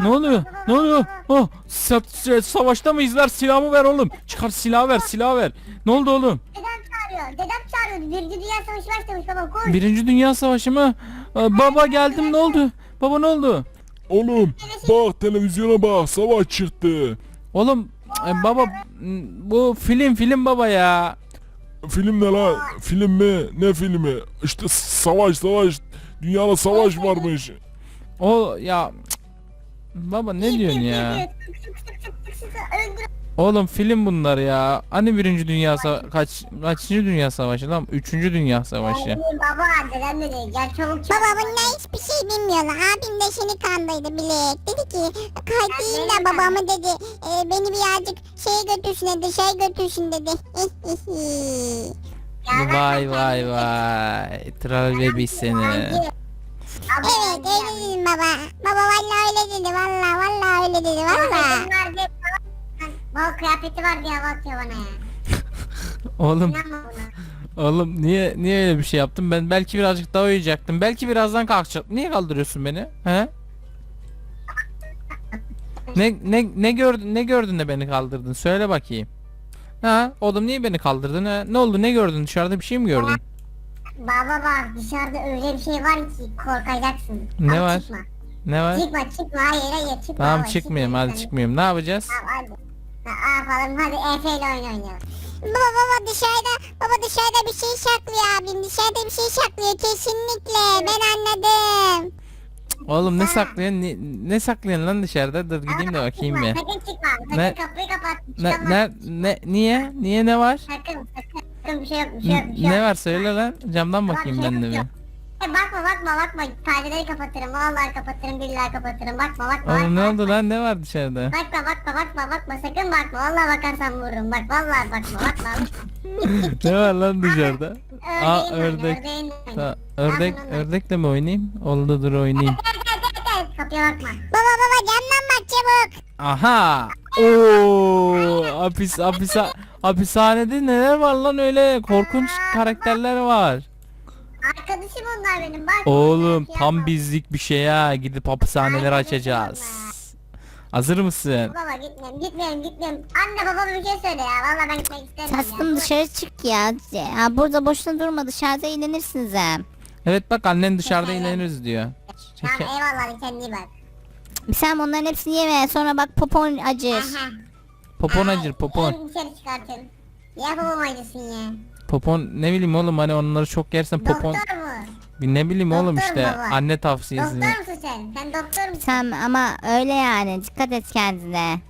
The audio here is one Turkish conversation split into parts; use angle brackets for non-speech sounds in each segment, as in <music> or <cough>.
Ne oluyor? Ne oluyor? Oh, sa- sa- savaşta mı izler? Silahımı ver oğlum. Çıkar silahı ver, silahı ver. Ne oldu oğlum? Dedem çağırıyor. Dedem çağırıyor. Birinci Dünya Savaşı başlamış baba koş. Birinci Dünya Savaşı mı? Aa, baba geldim ne oldu? Baba ne oldu? Oğlum bak televizyona bak savaş çıktı. Oğlum e, baba bu film film baba ya. Film ne la? Film mi? Ne filmi? İşte savaş savaş. Dünyada savaş varmış. O ya cık. baba ne diyorsun ya? Öldür. Oğlum film bunlar ya. Hani birinci dünya Sa- kaç kaçıncı dünya savaşı lan? Üçüncü dünya savaşı. Ay, Baba dedem dedi gel çabuk çabuk. Baba bunlar hiçbir şey bilmiyorlar. Abim de seni kandırdı Bilek. Dedi ki kaydıyım da babamı dedi. e, beni birazcık şeye götürsün dedi. Şey götürsün dedi. Vay de vay vay. Troll bebiş seni. Evet öyle dedim baba. Baba vallahi öyle dedi. Vallahi vallahi öyle dedi. Vallahi. Baba kıyafeti vardı ya bakıyor bana ya. <laughs> Oğlum İnanma buna. oğlum niye niye öyle bir şey yaptın? Ben belki birazcık daha uyuyacaktım. Belki birazdan kalkacaktım. Niye kaldırıyorsun beni? He? Ne ne ne gördün ne gördün de beni kaldırdın? Söyle bakayım. Ha, oğlum niye beni kaldırdın ha? Ne oldu? Ne gördün? Dışarıda bir şey mi gördün? Baba bak dışarıda öyle bir şey var ki korkacaksın. Ne Hadi var? Çıkma. Ne var? Çıkma çıkma hayır hayır çıkma. Tamam baba, çıkmayayım. çıkma Hadi çıkmayayım. Ne yapacağız? Tamam hadi. Yapalım hadi Efe ile oyun oynayalım. Baba baba dışarıda baba dışarıda bir şey saklıyor abim. Dışarıda bir şey saklıyor kesinlikle. Ben anladım. Oğlum ne saklayan ne, ne saklayan lan dışarıda? Dur gideyim de bakayım bir. Sakın çıkma. Sakın Ne- kapıyı kapat. Ne çıkamazsın. ne ne niye? Niye ne var? Sakın sakın. Sakın bir şey yok bir şey yok bir şey Ne yok. var söyle lan. Camdan Bak, bakayım şey ben de bir. E, bakma bakma bakma. Perdeleri kapatırım. Vallahi kapatırım. Billahi kapatırım. Bakma bakma. Oğlum ne bakma, oldu lan? Ne var dışarıda? Bakma bakma bakma bakma. Sakın bakma. Vallahi bakarsan vururum. Bak vallahi bakma bakma. <laughs> ne var lan dışarıda? Aa ördek. Ta, ördek ördekle mi oynayayım? Oldu dur oynayayım. Kapıya bakma. Baba baba camdan bak çabuk. Aha! Oo! Hapis hapis hapishanede neler var lan öyle korkunç karakterler var. Arkadaşım onlar benim. Bak. Oğlum Şey tam bizlik bir şey ha. Gidip hapishaneler açacağız. Hazır mısın? Baba gitmeyeyim gitmeyeyim gitmeyeyim. Anne baba bir şey söyle ya. Vallahi ben gitmek istemiyorum. Tatlım dışarı çık ya. ya. Burada boşuna durma dışarıda eğlenirsiniz hem. Evet bak annen dışarıda eğleniriz diyor. Tamam Çeke- eyvallah kendine bak. Sen onların hepsini yeme sonra bak popon acır. Aha. Popon Ay, acır popon. dışarı çıkartın. Ya babam acısın ya. Popon ne bileyim oğlum hani onları çok yersen popon. Doktor mu? Bir ne bileyim oğlum Doktor işte baba. anne tavsiyesi. Doktor musun sen? Sen doktor musun? Sen ama öyle yani dikkat et kendine. Ya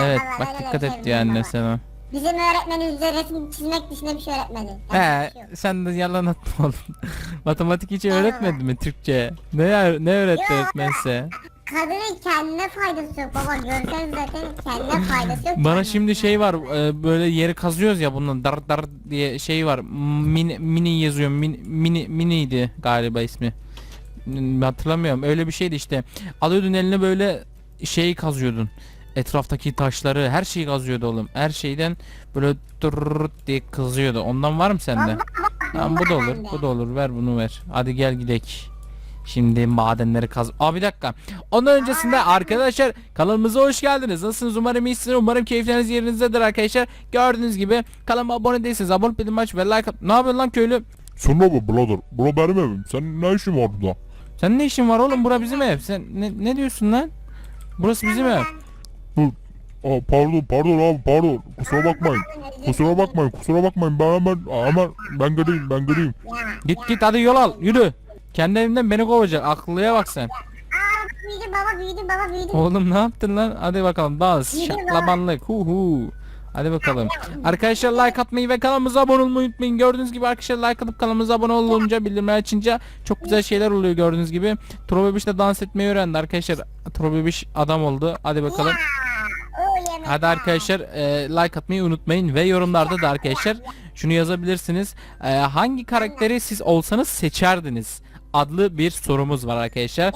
Evet vallahi bak öyle dikkat et diyor anne baba. sana. Bizim öğretmenimiz bize resim çizmek dışında bir şey öğretmedi. Yapacak He bir şey yok. sen de yalan atma oğlum. <laughs> Matematik hiç öğretmedi mi Türkçe? Ne ne öğretti öğretmense? Kadının kendine faydası yok baba. Görsen zaten kendine faydası yok. Bana şimdi şey var e, böyle yeri kazıyoruz ya bunun dar dar diye şey var. Mini, mini yazıyor. Mini, mini miniydi galiba ismi. Hmm, Hatırlamıyorum. Öyle bir şeydi işte. Alıyordun eline böyle şeyi kazıyordun. Etraftaki taşları her şeyi kazıyordu oğlum. Her şeyden böyle dırrrrt diye kazıyordu. Ondan var mı sende? Tamam bu da olur. Bu da olur. Ver bunu ver. Hadi gel gidek. Şimdi madenleri kaz... Aa bir dakika. Ondan öncesinde arkadaşlar kanalımıza hoş geldiniz. Nasılsınız? Umarım iyisiniz. Umarım keyifleriniz yerinizdedir arkadaşlar. Gördüğünüz gibi kanalıma abone değilseniz abone bildirim aç ve like at. Ne yapıyorsun lan köylü? Sonra bu brother. Bura benim evim. Sen ne işin var burada? Sen ne işin var oğlum? Bura bizim ev. Sen ne, ne diyorsun lan? Burası bizim ev. Aa, pardon pardon abi pardon. Kusura bakmayın. Kusura bakmayın kusura bakmayın. Ben hemen hemen ben geleyim ben geleyim. Ya. Git git hadi yol al. Yürü. Kendi evimden beni kovacak. Akıllıya bak sen. Aa büyüdüm baba büyüdüm baba büyüdüm. Oğlum ne yaptın lan? Hadi bakalım dans. Yürü lan. Şaklabanlık. Hu hu. Hadi bakalım. Arkadaşlar like atmayı ve kanalımıza abone olmayı unutmayın. Gördüğünüz gibi arkadaşlar like atıp kanalımıza abone olunca bildirimleri açınca çok güzel şeyler oluyor gördüğünüz gibi. Trobebiş de dans etmeyi öğrendi arkadaşlar. Trobebiş adam oldu. Hadi bakalım. Hadi arkadaşlar e, like atmayı unutmayın ve yorumlarda da arkadaşlar şunu yazabilirsiniz. E, hangi karakteri siz olsanız seçerdiniz adlı bir sorumuz var arkadaşlar.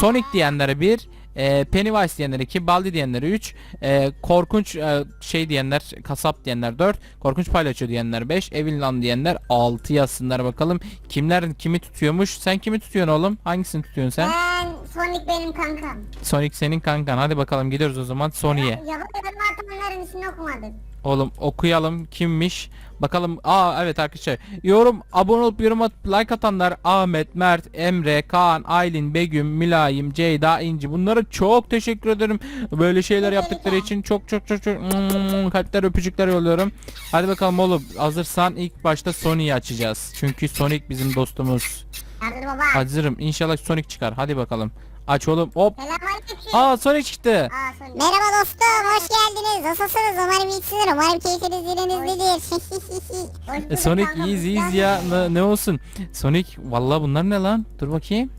Sonic diyenlere bir, e, Pennywise diyenler 2, Baldi diyenler 3, e, korkunç e, şey diyenler, kasap diyenler 4, korkunç palyaço diyenler 5, Evillan diyenler 6 yazsınlar bakalım. Kimler kimi tutuyormuş? Sen kimi tutuyorsun oğlum? Hangisini tutuyorsun sen? Ben Sonic benim kankam. Sonic senin kankan. Hadi bakalım gidiyoruz o zaman Sonic'e. Yalan yorum atanların ismini okumadın. Oğlum okuyalım kimmiş. Bakalım. Aa evet arkadaşlar. Yorum abone olup yorum atıp like atanlar Ahmet, Mert, Emre, Kaan, Aylin, Begüm, Mülayim, Ceyda, İnci. Bunlara çok teşekkür ederim. Böyle şeyler yaptıkları için çok çok çok çok mm, kalpler öpücükler yolluyorum. Hadi bakalım oğlum. Hazırsan ilk başta Sonic'i açacağız. Çünkü Sonic bizim dostumuz. Yardır baba. Hazırım. İnşallah Sonic çıkar. Hadi bakalım. Aç oğlum. Hop. Selamünaleyküm. Aa Sonic çıktı. Aa Sonic. Merhaba dostum hoş geldiniz. Nasılsınız? Umarım iyisiniz. Umarım keyfiniz yerinizdedir. E, Sonic iyiyiz iyiyiz ya ne, ne olsun. Sonic vallahi bunlar ne lan? Dur bakayım.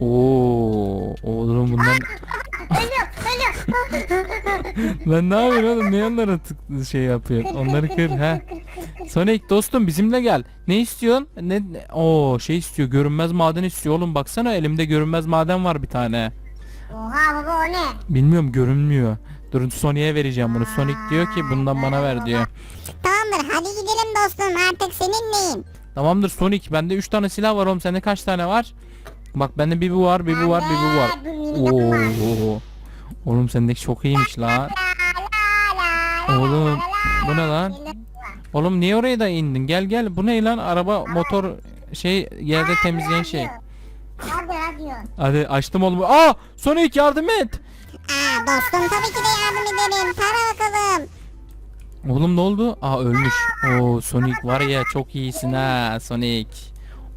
Oo, oğlum bunlar Ölüyor ölüyor. <laughs> lan ne yapıyorsun oğlum? Ne onlara tık şey yapıyor? Onları kır ha. Sonic dostum bizimle gel. Ne istiyorsun? Ne, ne? Oo şey istiyor. Görünmez maden istiyor oğlum. Baksana elimde görünmez maden var bir tane. Oha baba o ne? Bilmiyorum görünmüyor. Dur Sonic'e vereceğim bunu. Sonic diyor ki bundan bana ver diyor. Tamamdır. Hadi gidelim dostum artık seninleyim. Tamamdır Sonic. Bende 3 tane silah var oğlum. Sende kaç tane var? Bak bende bir bu var, bir bu var, bir bu var. Oo. Oğlum sendeki çok iyiymiş. La Oğlum, bu ne la. lan? Oğlum niye oraya da indin? Gel gel. Bu ne lan? Araba, motor şey yerde temizleyen şey. Hadi radyo. Hadi açtım oğlum. Aa! Sonic yardım et. Aa dostum tabii ki de yardım ederim. Para bakalım. Oğlum ne oldu? Aa ölmüş. Oo Sonic var ya çok iyisin ha Sonic.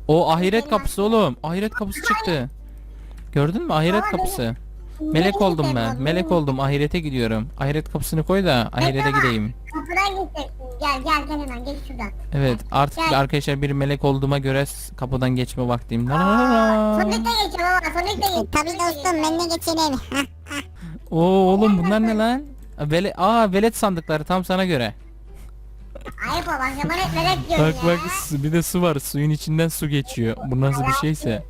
O ahiret kapısı oğlum. Ahiret kapısı çıktı. Gördün mü? Ahiret kapısı. Melek oldum ben. Melek oldum. Ahirete gidiyorum. Ahiret kapısını koy da ahirete gideyim. Kapıdan gideceksin. Gel gel gel hemen geç şuradan. Evet artık Gel. arkadaşlar bir melek olduğuma göre s- kapıdan geçme vaktim. La la la la. Sonic de geçiyor baba Sonic de E, tabii dostum ben de. Hah, Oo oğlum bunlar ne lan? Vele Aa velet sandıkları tam sana göre. Ayıp o bak zaman et melek diyorum Bak ya. bak su- bir de su var. Suyun içinden su geçiyor. Bu nasıl bir şeyse.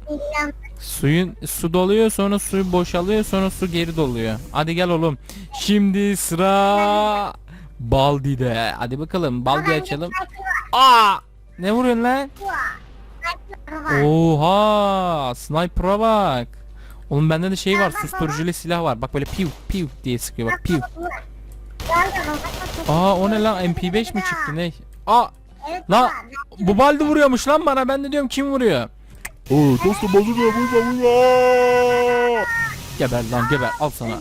Suyun su doluyor sonra su boşalıyor sonra su geri doluyor. Hadi gel oğlum. Şimdi sıra Baldi'de. Hadi bakalım Baldi açalım. Aa! Ne vuruyorsun lan? Baba. Oha! Sniper'a bak. Oğlum bende de şey var. Susturuculu silah var. Bak böyle piu piu diye sıkıyor bak piu. Aa o ne lan MP5 mi çıktı ne? Aa! Evet Lan bu Baldi vuruyormuş lan bana. Ben de diyorum kim vuruyor? Oo, dostum ya burada burada. Geber lan geber. Al sana.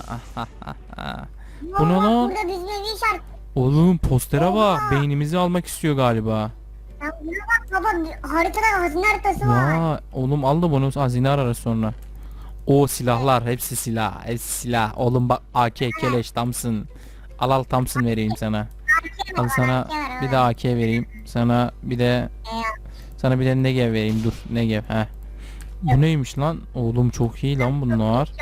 Bu ne lan? Oğlum postere bak. Beynimizi almak istiyor galiba. Ya buna bak baba haritada hazine haritası var. Ya oğlum al da bunu hazine ararız sonra. O silahlar hepsi silah. Hepsi silah. Oğlum bak AK keleş Thompson. Al al Thompson vereyim sana. Al sana bir de AK vereyim. Sana bir de sana bir de Negev vereyim. Dur Negev he. Bu neymiş lan? Oğlum çok iyi lan bunlar.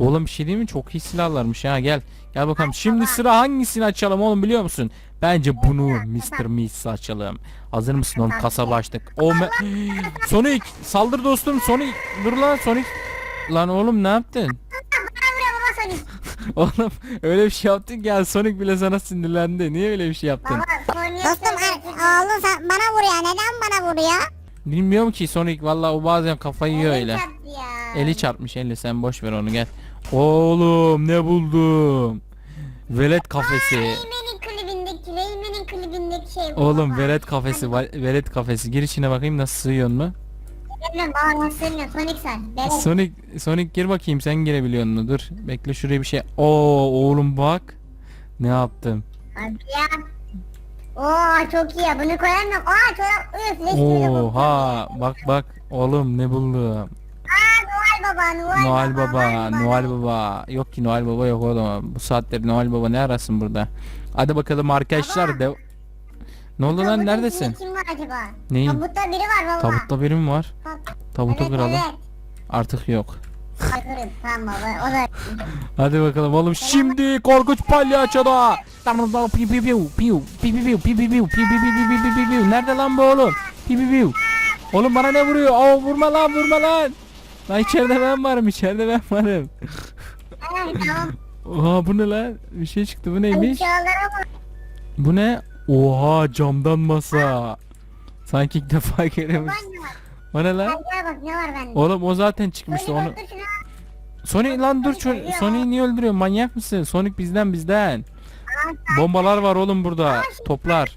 Oğlum bir şey değil mi? Çok iyi silahlarmış ha gel. Gel bakalım. Şimdi sıra hangisini açalım oğlum biliyor musun? Bence bunu Mr. Miss açalım. Hazır mısın oğlum? Kasaba açtık. O me- <gasps> Sonic saldır dostum Sonic. Dur lan Sonic. Lan oğlum ne yaptın? <laughs> Oğlum öyle bir şey yaptın ki ya Sonic bile sana sinirlendi. Niye öyle bir şey yaptın? Baba. Dostum a- oğlum sen bana vuruyor. Neden bana vuruyor? Bilmiyorum ki Sonic valla o bazen kafayı yiyor öyle. Ya. Eli çarpmış eli sen boş ver onu gel. Oğlum ne buldum? Velet kafesi. Reymen'in klibindeki, Reymen'in klibindeki şey bu Oğlum velet kafesi, va- velet kafesi. Gir içine bakayım nasıl sığıyorsun mu? Bilmem baba nasıl söylüyor Sonic sen. Sonic, Sonic gir bakayım sen girebiliyorsun mu? Dur bekle şuraya bir şey. Oo oğlum bak. Ne yaptım? Hadi ya. Oo çok iyi ya bunu koyalım mı? Aa çorap üf leş. Oha bak bak oğlum ne buldum? Aa Noel Baba Noel, Noel Baba, Noel Noel Baba. Yok ki Noel Baba yok oğlum. Bu saatleri Noel Baba ne arasın burada? Hadi bakalım arkadaşlar de. Ne oldu lan Tabutun neredesin? içinde Kim var acaba? Neyin? Tabutta biri var baba. Tabutta biri mi var? Tab- Tabutu evet, kıralım. Evet. Artık yok. Bakarım tamam baba o da. Hadi bakalım oğlum şimdi korkunç palyaçoda. Piu piu piu piu piu piu piu piu piu piu piu piu piu piu piu piu. Nerede lan bu oğlum? Piu piu piu. Oğlum bana ne vuruyor? Oo vurma lan vurma lan. Lan içeride ben varım içeride ben varım. tamam. Oha bu ne lan? Bir şey çıktı bu neymiş? Bak. Bu ne? Oha camdan masa. Sanki ilk defa <laughs> görüyormuş. O ne lan? Gel bak ne var bende. Oğlum o zaten çıkmıştı Sonic onu. Sonic lan dur Sonic'i niye öldürüyor? Manyak mısın? Sonic bizden bizden. Bombalar var oğlum burada. Toplar.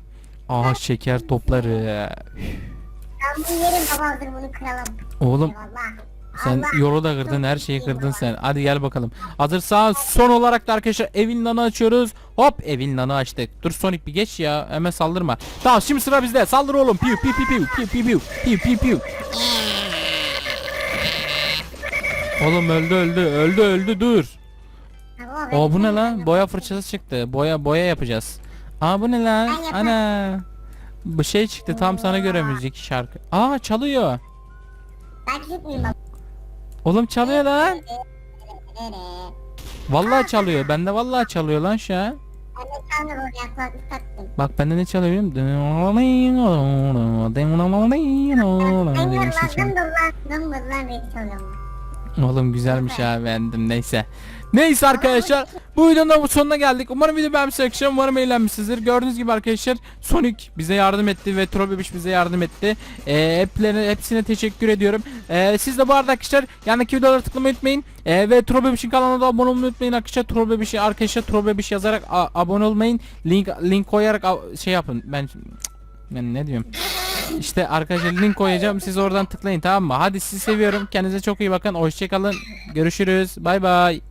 Aa şeker topları. Ben bunu yerim baba dur bunu kıralım. Oğlum Eyvallah. Sen yolu da kırdın her şeyi kırdın sen. Hadi gel bakalım. Hazırsan son olarak da arkadaşlar evin lanı açıyoruz. Hop evin lanı açtık. Dur Sonic bir geç ya. Hemen saldırma. Tamam şimdi sıra bizde. Saldır oğlum. Piu piu piu piu piu piu piu piu piu piu. Oğlum öldü öldü öldü öldü dur. O bu ne lan? Boya fırçası çıktı. Boya boya yapacağız. Aa bu ne lan? Ana. Bu şey çıktı tam sana göre müzik şarkı. Aa çalıyor. Ben baba? Oğlum çalıyor lan. Vallahi çalıyor. Bende vallahi çalıyor lan şu an. Bak bende ne çalıyor biliyor? Oğlum güzelmiş ha beğendim neyse. Neyse arkadaşlar bu videonun da sonuna geldik. Umarım video beğenmişsiniz arkadaşlar. Umarım eğlenmişsinizdir. Gördüğünüz gibi arkadaşlar Sonic bize yardım etti ve Troll bize yardım etti. Ee, hepsine teşekkür ediyorum. Ee, siz de bu arada arkadaşlar yanındaki videolara tıklamayı unutmayın. Ee, ve Troll kanalına da abone olmayı unutmayın arkadaşlar. Troll arkadaşlar Troll yazarak abone olmayın. Link link koyarak şey yapın. Ben ben ne diyorum? İşte arkadaşlar link koyacağım. Siz oradan tıklayın tamam mı? Hadi sizi seviyorum. Kendinize çok iyi bakın. Hoşçakalın. Görüşürüz. Bay bay.